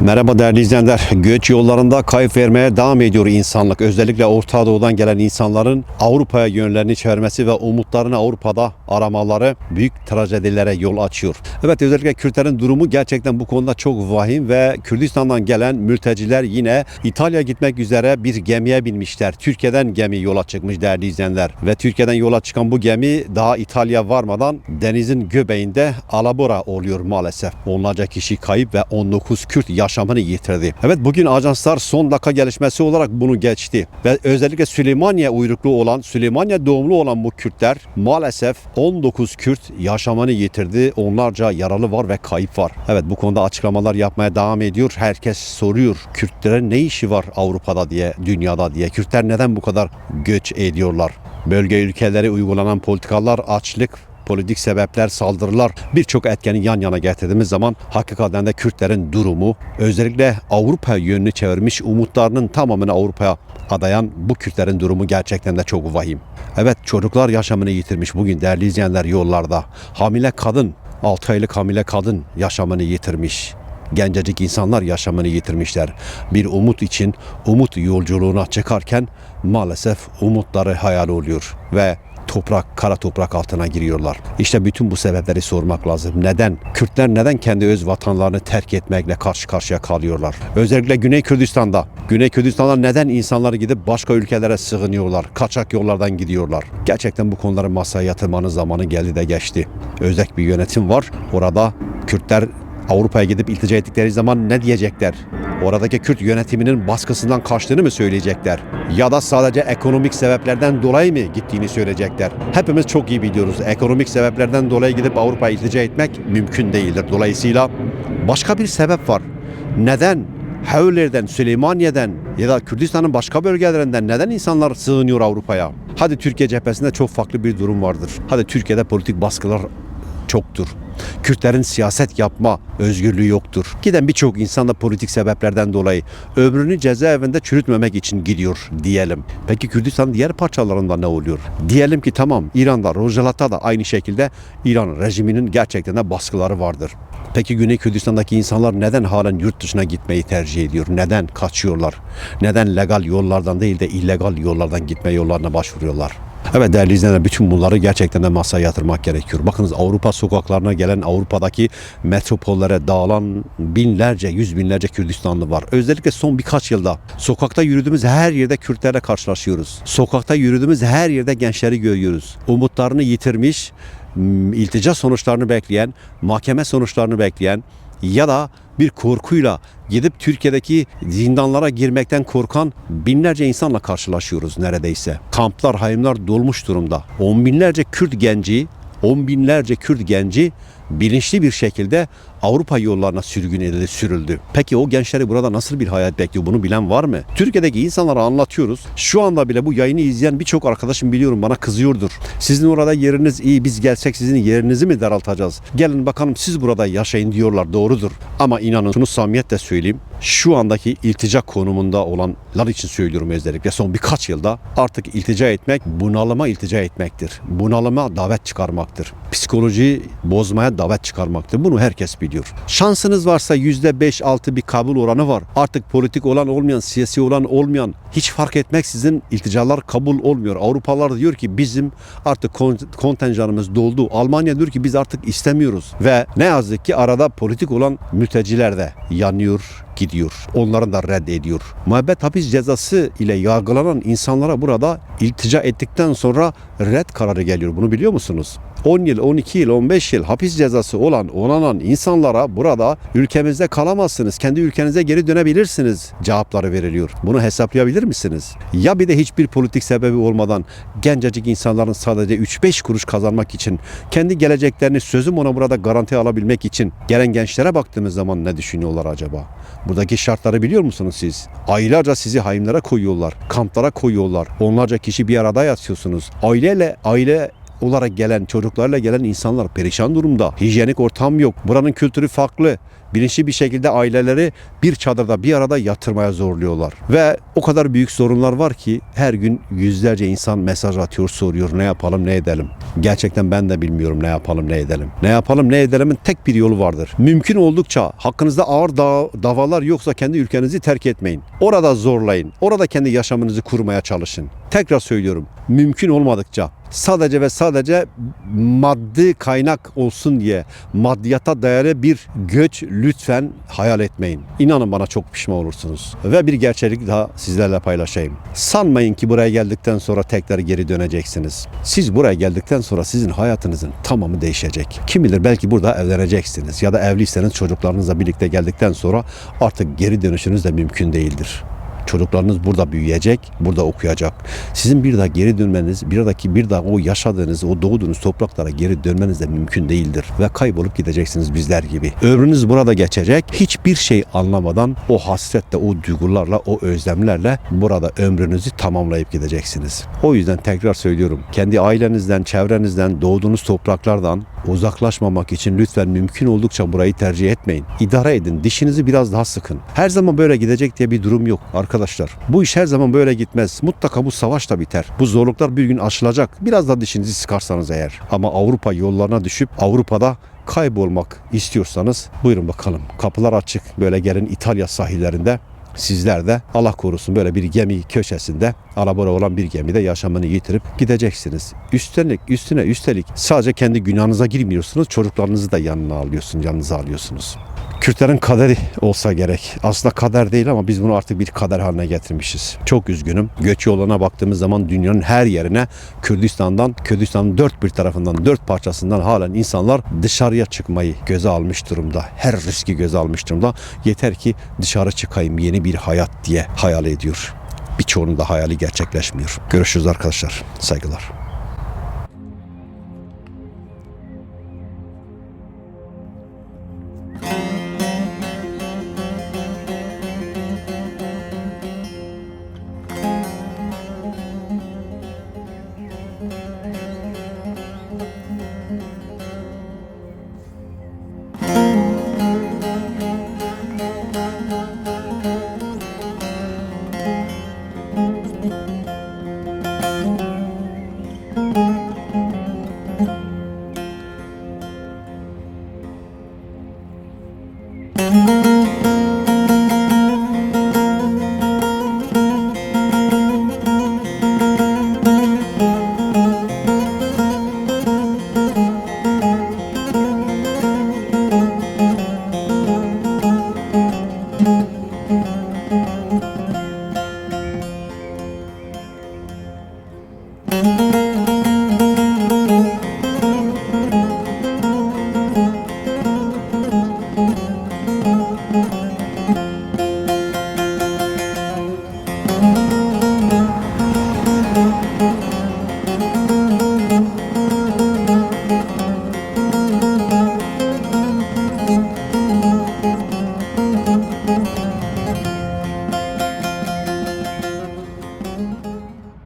Merhaba değerli izleyenler. Göç yollarında kayıp vermeye devam ediyor insanlık. Özellikle Orta Doğu'dan gelen insanların Avrupa'ya yönlerini çevirmesi ve umutlarını Avrupa'da aramaları büyük trajedilere yol açıyor. Evet özellikle Kürtlerin durumu gerçekten bu konuda çok vahim ve Kürdistan'dan gelen mülteciler yine İtalya gitmek üzere bir gemiye binmişler. Türkiye'den gemi yola çıkmış değerli izleyenler. Ve Türkiye'den yola çıkan bu gemi daha İtalya varmadan denizin göbeğinde alabora oluyor maalesef. Onlarca kişi kayıp ve 19 Kürt yaşamını yitirdi. Evet bugün ajanslar son dakika gelişmesi olarak bunu geçti. Ve özellikle Süleymaniye uyruklu olan, Süleymaniye doğumlu olan bu Kürtler maalesef 19 Kürt yaşamını yitirdi. Onlarca yaralı var ve kayıp var. Evet bu konuda açıklamalar yapmaya devam ediyor. Herkes soruyor Kürtlerin ne işi var Avrupa'da diye, dünyada diye. Kürtler neden bu kadar göç ediyorlar? Bölge ülkeleri uygulanan politikalar açlık, politik sebepler, saldırılar birçok etkeni yan yana getirdiğimiz zaman hakikaten de Kürtlerin durumu özellikle Avrupa yönünü çevirmiş umutlarının tamamını Avrupa'ya adayan bu Kürtlerin durumu gerçekten de çok vahim. Evet çocuklar yaşamını yitirmiş bugün değerli izleyenler yollarda. Hamile kadın, 6 aylık hamile kadın yaşamını yitirmiş gencecik insanlar yaşamını yitirmişler. Bir umut için umut yolculuğuna çıkarken maalesef umutları hayal oluyor ve toprak, kara toprak altına giriyorlar. İşte bütün bu sebepleri sormak lazım. Neden? Kürtler neden kendi öz vatanlarını terk etmekle karşı karşıya kalıyorlar? Özellikle Güney Kürdistan'da. Güney Kürdistan'da neden insanlar gidip başka ülkelere sığınıyorlar? Kaçak yollardan gidiyorlar. Gerçekten bu konuları masaya yatırmanın zamanı geldi de geçti. Özek bir yönetim var. Orada Kürtler Avrupa'ya gidip iltica ettikleri zaman ne diyecekler? Oradaki Kürt yönetiminin baskısından kaçtığını mı söyleyecekler? Ya da sadece ekonomik sebeplerden dolayı mı gittiğini söyleyecekler? Hepimiz çok iyi biliyoruz. Ekonomik sebeplerden dolayı gidip Avrupa'ya iltica etmek mümkün değildir. Dolayısıyla başka bir sebep var. Neden Hevler'den, Süleymaniye'den ya da Kürdistan'ın başka bölgelerinden neden insanlar sığınıyor Avrupa'ya? Hadi Türkiye cephesinde çok farklı bir durum vardır. Hadi Türkiye'de politik baskılar çoktur. Kürtlerin siyaset yapma özgürlüğü yoktur. Giden birçok insan da politik sebeplerden dolayı ömrünü cezaevinde çürütmemek için gidiyor diyelim. Peki Kürdistan diğer parçalarında ne oluyor? Diyelim ki tamam İran'da, Rojalat'ta da aynı şekilde İran rejiminin gerçekten de baskıları vardır. Peki Güney Kürdistan'daki insanlar neden halen yurt dışına gitmeyi tercih ediyor? Neden kaçıyorlar? Neden legal yollardan değil de illegal yollardan gitme yollarına başvuruyorlar? Evet değerli izleyenler bütün bunları gerçekten de masaya yatırmak gerekiyor. Bakınız Avrupa sokaklarına gelen Avrupa'daki metropollere dağılan binlerce, yüz binlerce Kürdistanlı var. Özellikle son birkaç yılda sokakta yürüdüğümüz her yerde Kürtlerle karşılaşıyoruz. Sokakta yürüdüğümüz her yerde gençleri görüyoruz. Umutlarını yitirmiş, iltica sonuçlarını bekleyen, mahkeme sonuçlarını bekleyen ya da bir korkuyla gidip Türkiye'deki zindanlara girmekten korkan binlerce insanla karşılaşıyoruz neredeyse. Kamplar, hayımlar dolmuş durumda. On binlerce Kürt genci, on binlerce Kürt genci bilinçli bir şekilde Avrupa yollarına sürgün edildi, sürüldü. Peki o gençleri burada nasıl bir hayat bekliyor bunu bilen var mı? Türkiye'deki insanlara anlatıyoruz. Şu anda bile bu yayını izleyen birçok arkadaşım biliyorum bana kızıyordur. Sizin orada yeriniz iyi biz gelsek sizin yerinizi mi daraltacağız? Gelin bakalım siz burada yaşayın diyorlar doğrudur. Ama inanın şunu samimiyetle söyleyeyim. Şu andaki iltica konumunda olanlar için söylüyorum özellikle son birkaç yılda artık iltica etmek bunalıma iltica etmektir. Bunalıma davet çıkarmaktır. Psikolojiyi bozmaya davet çıkarmaktır. Bunu herkes biliyor. Şansınız varsa yüzde beş altı bir kabul oranı var. Artık politik olan olmayan, siyasi olan olmayan hiç fark etmeksizin ilticalar kabul olmuyor. Avrupalılar diyor ki bizim artık kon- kontenjanımız doldu. Almanya diyor ki biz artık istemiyoruz. Ve ne yazık ki arada politik olan mülteciler de yanıyor, gidiyor. Onların da reddediyor. Muhabbet hapis cezası ile yargılanan insanlara burada iltica ettikten sonra red kararı geliyor. Bunu biliyor musunuz? 10 yıl, 12 yıl, 15 yıl hapis cezası olan, onanan insanlara burada ülkemizde kalamazsınız. Kendi ülkenize geri dönebilirsiniz cevapları veriliyor. Bunu hesaplayabilir misiniz? Ya bir de hiçbir politik sebebi olmadan gencecik insanların sadece 3-5 kuruş kazanmak için, kendi geleceklerini sözüm ona burada garanti alabilmek için gelen gençlere baktığımız zaman ne düşünüyorlar acaba? Buradaki şartları biliyor musunuz siz? Aylarca sizi hayımlara koyuyorlar, kamplara koyuyorlar. Onlarca kişi bir arada yatıyorsunuz. Aileyle aile olarak gelen, çocuklarla gelen insanlar perişan durumda. Hijyenik ortam yok. Buranın kültürü farklı. Bilinçli bir şekilde aileleri bir çadırda bir arada yatırmaya zorluyorlar. Ve o kadar büyük sorunlar var ki her gün yüzlerce insan mesaj atıyor, soruyor ne yapalım ne edelim. Gerçekten ben de bilmiyorum ne yapalım ne edelim. Ne yapalım ne edelimin tek bir yolu vardır. Mümkün oldukça hakkınızda ağır da- davalar yoksa kendi ülkenizi terk etmeyin. Orada zorlayın. Orada kendi yaşamınızı kurmaya çalışın. Tekrar söylüyorum. Mümkün olmadıkça sadece ve sadece maddi kaynak olsun diye maddiyata dayalı bir göç lütfen hayal etmeyin. İnanın bana çok pişman olursunuz. Ve bir gerçeklik daha sizlerle paylaşayım. Sanmayın ki buraya geldikten sonra tekrar geri döneceksiniz. Siz buraya geldikten sonra sizin hayatınızın tamamı değişecek. Kim bilir belki burada evleneceksiniz ya da evliyseniz çocuklarınızla birlikte geldikten sonra artık geri dönüşünüz de mümkün değildir. Çocuklarınız burada büyüyecek, burada okuyacak. Sizin bir daha geri dönmeniz, bir dahaki bir daha o yaşadığınız, o doğduğunuz topraklara geri dönmeniz de mümkün değildir. Ve kaybolup gideceksiniz bizler gibi. Ömrünüz burada geçecek. Hiçbir şey anlamadan o hasretle, o duygularla, o özlemlerle burada ömrünüzü tamamlayıp gideceksiniz. O yüzden tekrar söylüyorum. Kendi ailenizden, çevrenizden, doğduğunuz topraklardan uzaklaşmamak için lütfen mümkün oldukça burayı tercih etmeyin. İdare edin. Dişinizi biraz daha sıkın. Her zaman böyle gidecek diye bir durum yok arkadaşlar. Bu iş her zaman böyle gitmez. Mutlaka bu savaş da biter. Bu zorluklar bir gün aşılacak. Biraz da dişinizi sıkarsanız eğer. Ama Avrupa yollarına düşüp Avrupa'da kaybolmak istiyorsanız buyurun bakalım. Kapılar açık. Böyle gelin İtalya sahillerinde Sizler de Allah korusun böyle bir gemi köşesinde alabora olan bir gemide yaşamını yitirip gideceksiniz. Üstelik üstüne üstelik sadece kendi günahınıza girmiyorsunuz çocuklarınızı da yanına alıyorsunuz, yanınıza alıyorsunuz. Kürtlerin kaderi olsa gerek. Aslında kader değil ama biz bunu artık bir kader haline getirmişiz. Çok üzgünüm. Göç yoluna baktığımız zaman dünyanın her yerine Kürdistan'dan, Kürdistan'ın dört bir tarafından, dört parçasından halen insanlar dışarıya çıkmayı göze almış durumda. Her riski göze almış durumda. Yeter ki dışarı çıkayım yeni bir hayat diye hayal ediyor. Birçoğunun da hayali gerçekleşmiyor. Görüşürüz arkadaşlar. Saygılar.